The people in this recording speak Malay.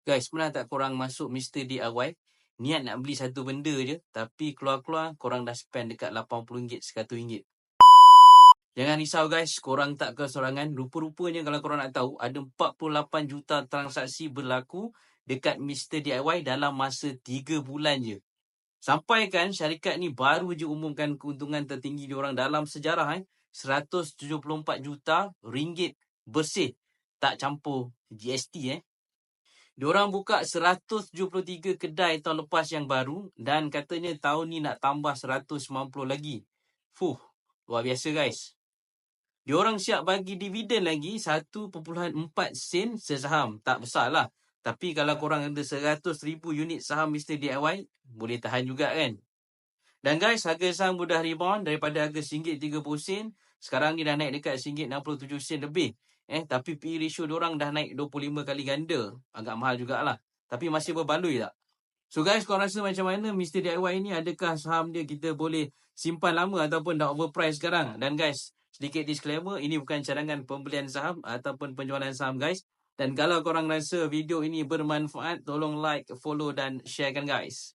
Guys, pernah tak korang masuk Mr. DIY? Niat nak beli satu benda je, tapi keluar-keluar korang dah spend dekat RM80, RM100. Jangan risau guys, korang tak kesorangan. Rupa-rupanya kalau korang nak tahu, ada 48 juta transaksi berlaku dekat Mr. DIY dalam masa 3 bulan je. Sampai kan syarikat ni baru je umumkan keuntungan tertinggi diorang dalam sejarah eh. 174 juta ringgit bersih. Tak campur GST eh. Diorang buka 173 kedai tahun lepas yang baru dan katanya tahun ni nak tambah 190 lagi. Fuh, luar biasa guys. Diorang siap bagi dividen lagi 1.4 sen sesaham. Tak besar lah. Tapi kalau korang ada 100 ribu unit saham Mr. DIY, boleh tahan juga kan. Dan guys, harga saham mudah rebound daripada harga RM1.30. Sekarang ni dah naik dekat RM1.67 lebih. Eh, tapi PE ratio diorang dah naik 25 kali ganda. Agak mahal jugalah. Tapi masih berbaloi tak? So guys, korang rasa macam mana Mr. DIY ni? Adakah saham dia kita boleh simpan lama ataupun dah overpriced sekarang? Dan guys, sedikit disclaimer, ini bukan cadangan pembelian saham ataupun penjualan saham guys. Dan kalau korang rasa video ini bermanfaat, tolong like, follow dan sharekan guys.